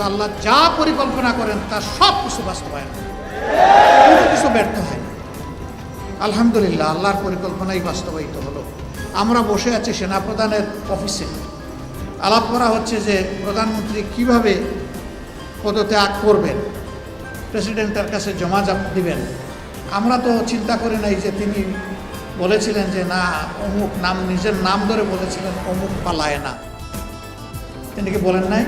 কিন্তু আল্লাহ যা পরিকল্পনা করেন, তার সব কিছু বাস্তবায়ন। কোনো কিছু ব্যর্থ হয় আলহামদুলিল্লাহ, আল্লাহর পরিকল্পনাই বাস্তবায়িত হলো। আমরা বসে আছি সেনাপ্রধানের অফিসে। আলাপ করা হচ্ছে যে প্রধানমন্ত্রী কীভাবে পদত্যাগ করবেন? প্রেসিডেন্টের কাছে জমা দিবেন। আমরা তো চিন্তা করি নাই যে তিনি বলেছিলেন যে না, অমুক নাম নিজের নাম ধরে বলেছিলেন, অমুক পালায় না। তিনি কি বলেন নাই?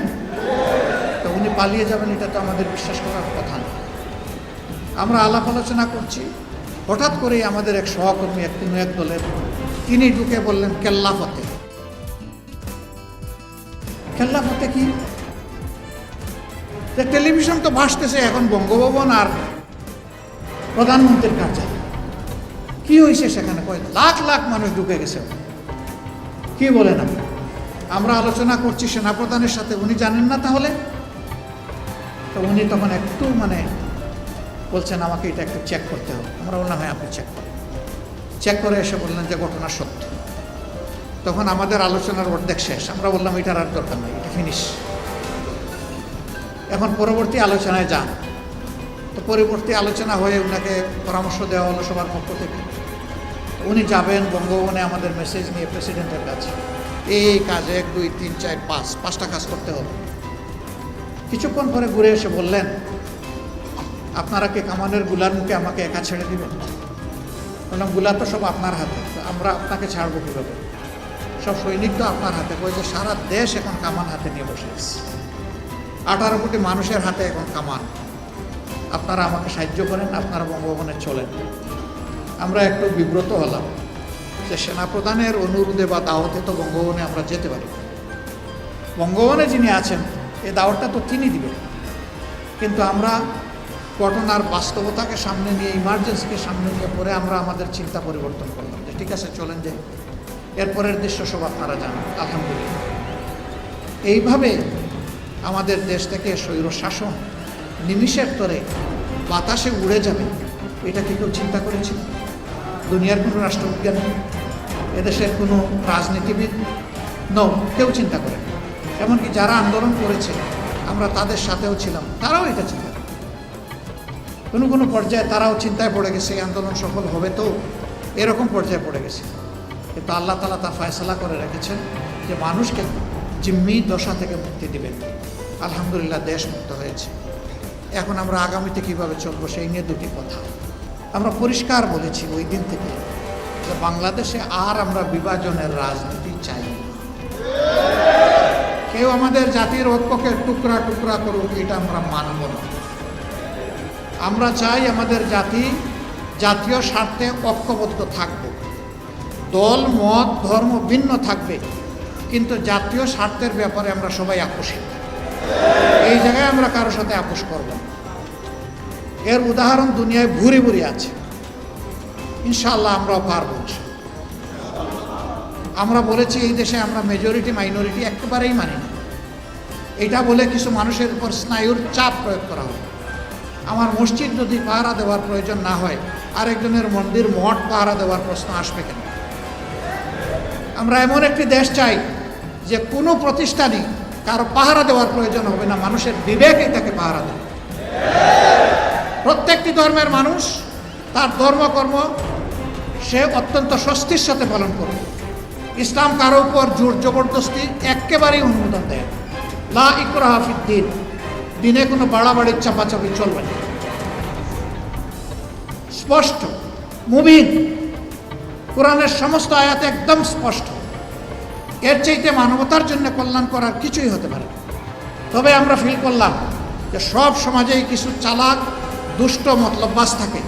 উনি পালিয়ে যাবেন, এটা তো আমাদের বিশ্বাস করার কথা না। আমরা আলাপ আলোচনা করছি। হঠাৎ করেই আমাদের এক সহকর্মী, এক কোনো এক দলের, তিনি ঢুকে বললেন, কেল্লা ফতে। কেল্লা ফতে কি? টেলিভিশন তো ভাসতেছে এখন বঙ্গভবন আর প্রধানমন্ত্রীর কার্যালয়। কি হয়েছে সেখানে? কয়, লাখ লাখ মানুষ ঢুকে গেছে। কি বলেন আপনি? আমরা আলোচনা করছি সেনাপ্রধানের সাথে, উনি জানেন না তাহলে? তো উনি তখন একটু মানে বলছেন, আমাকে এটা একটু চেক করতে হবে। আমরা বললাম হ্যাঁ আপনি চেক করেন। চেক করে এসে বললেন যে ঘটনা সত্য। তখন আমাদের আলোচনার অর্ধেক শেষ। আমরা বললাম, এটার আর দরকার নাই, এটা ফিনিশ এখন পরবর্তী আলোচনায় যান। তো পরবর্তী আলোচনা হয়ে ওনাকে পরামর্শ দেওয়া হলো সবার পক্ষ থেকে। উনি যাবেন বঙ্গভবনে আমাদের মেসেজ নিয়ে প্রেসিডেন্টের কাছে। এই কাজ এক, দুই, তিন, চার, পাঁচ, পাঁচটা কাজ করতে হবে। কিছুক্ষণ পরে ঘুরে এসে বললেন, আপনারা কি কামানেরগুলার মুখে আমাকে একা ছেড়ে দিবেন? বললাম, গুলা তো সব আপনার হাতে আমরা আপনাকে ছাড়বো কীভাবে? সব সৈনিক তো আপনার হাতে যে সারা দেশ এখন কামান হাতে নিয়ে বসে আছে। আঠারো কোটি মানুষের হাতে এখন কামান। আপনারা আমাকে সাহায্য করেন, আপনারা বঙ্গভবনে চলেন। আমরা একটু বিব্রত হলাম যে সেনাপ্রধানের অনুরোধে বা দাওয়াতে তো বঙ্গভবনে আমরা যেতে পারি। বঙ্গভবনে যিনি আছেন এই দাওয়াতটা তো তিনি দিবেন কিন্তু আমরা ঘটনার বাস্তবতাকে সামনে নিয়ে ইমার্জেন্সিকে সামনে নিয়ে পরে আমরা আমাদের চিন্তা পরিবর্তন করলাম যে, ঠিক আছে, চলেন যে, এরপরের দৃশ্য সব আপনারা জানেন আলহামদুলিল্লাহ। এইভাবে আমাদের দেশ থেকে স্বৈর শাসন নিমিষের তরে বাতাসে উড়ে যাবে, এটা কি কেউ চিন্তা করেছিল দুনিয়ার কোনো রাষ্ট্রবিজ্ঞানী, এদেশের কোনো রাজনীতিবিদ? ন কেউ চিন্তা করে না। এমনকি যারা আন্দোলন করেছে আমরা তাদের সাথেও ছিলাম, তারাও এটা চিন্তা কোনো কোনো পর্যায়ে তারাও চিন্তায় পড়ে গেছে আন্দোলন সফল হবে তো? এরকম পর্যায়ে পড়ে গেছে। কিন্তু আল্লাহ তালা তা ফয়সলা করে রেখেছেন যে মানুষকে জিম্মি দশা থেকে মুক্তি দিবেন। আলহামদুলিল্লাহ দেশ মুক্ত হয়েছে। এখন আমরা আগামীতে কীভাবে চলবো সেই নিয়ে দুটি কথা। আমরা পরিষ্কার বলেছি ওই দিন থেকে যে বাংলাদেশে আর আমরা বিভাজনের রাজনীতি চাই না। কেউ আমাদের জাতির ঐক্যকে টুকরা টুকরা করুক, এটা আমরা মানব না। আমরা চাই আমাদের জাতি জাতীয় স্বার্থে ঐক্যবদ্ধ থাকবে। দল, মত, ধর্ম ভিন্ন থাকবে, কিন্তু জাতীয় স্বার্থের ব্যাপারে আমরা সবাই আপোষী। এই জায়গায় আমরা কারোর সাথে আপোষ করব না। এর উদাহরণ দুনিয়ায় ভুরি ভুরি আছে। ইনশাল্লাহ আমরাও পারব আমরা বলেছি এই দেশে আমরা মেজরিটি মাইনরিটি একেবারেই মানি না। এটা বলে কিছু মানুষের উপর স্নায়ুর চাপ প্রয়োগ করা হয় আমার মসজিদ যদি পাহারা দেওয়ার প্রয়োজন না হয়, আরেকজনের মন্দির মঠ পাহারা দেওয়ার প্রশ্ন আসবে কেন? আমরা এমন একটি দেশ চাই যে কোনো প্রতিষ্ঠানই কারও পাহারা দেওয়ার প্রয়োজন হবে না, মানুষের বিবেকই তাকে পাহারা দেবে। প্রত্যেকটি ধর্মের মানুষ তার ধর্মকর্ম সে অত্যন্ত স্বস্তির সাথে পালন করবে। ইসলাম কারও উপর জোর জবরদস্তি একেবারেই অনুমোদন দেয়। লা ইকরাহা ফিদ্দিন দিনে। কোনো বাড়াবাড়ির চাপাচাপি চলবে না। স্পষ্ট। মুবিন। কোরআনের সমস্ত আয়াত একদম স্পষ্ট। এর চাইতে মানবতার জন্য কল্যাণ করার কিছুই হতে পারে তবে আমরা ফিল করলাম যে সব সমাজেই কিছু চালাক, দুষ্ট মতলববাস থাকে।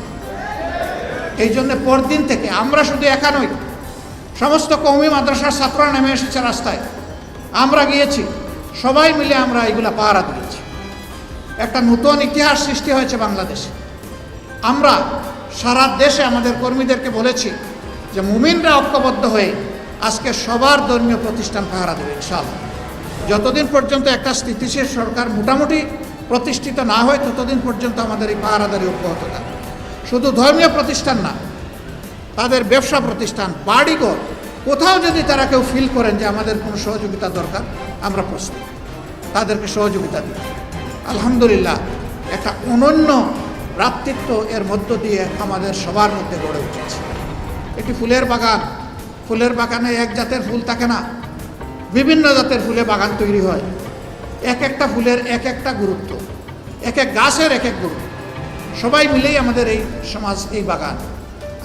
এই জন্য পরদিন থেকে আমরা শুধু একা সমস্ত কৌমি মাদ্রাসার ছাত্ররা নেমে এসেছে রাস্তায়। আমরা গিয়েছি। সবাই মিলে আমরা এগুলা পাহারা দিয়েছি। একটা নতুন ইতিহাস সৃষ্টি হয়েছে বাংলাদেশে। আমরা সারা দেশে আমাদের কর্মীদেরকে বলেছি যে মুমিনরা ঐক্যবদ্ধ হয়ে আজকে সবার ধর্মীয় প্রতিষ্ঠান পাহারা দেবে, ইনশাআল্লাহ। যতদিন পর্যন্ত একটা স্থিতিশীল সরকার মোটামুটি প্রতিষ্ঠিত না হয়, ততদিন পর্যন্ত আমাদের এই পাহারাদারি অব্যাহত থাকবে। শুধু ধর্মীয় প্রতিষ্ঠান না তাদের ব্যবসা প্রতিষ্ঠান, বাড়িঘর, কোথাও যদি তারা কেউ ফিল করেন যে আমাদের কোনো সহযোগিতা দরকার, আমরা প্রস্তুত। তাদেরকে সহযোগিতা দিই আলহামদুলিল্লাহ, একটা অনন্য ভ্রাতৃত্ব এর মধ্য দিয়ে আমাদের সবার মধ্যে গড়ে উঠেছে। একটি ফুলের বাগান, ফুলের বাগানে এক জাতের ফুল থাকে না, বিভিন্ন জাতের ফুলে বাগান তৈরি হয়। এক একটা ফুলের এক একটা গুরুত্ব, এক এক গাছের এক এক গুরুত্ব। সবাই মিলেই আমাদের এই সমাজ, এই বাগান।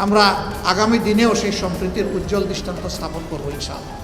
আমরা আগামী দিনেও সেই সম্প্রীতির উজ্জ্বল দৃষ্টান্ত স্থাপন করব ইনশাআল্লাহ।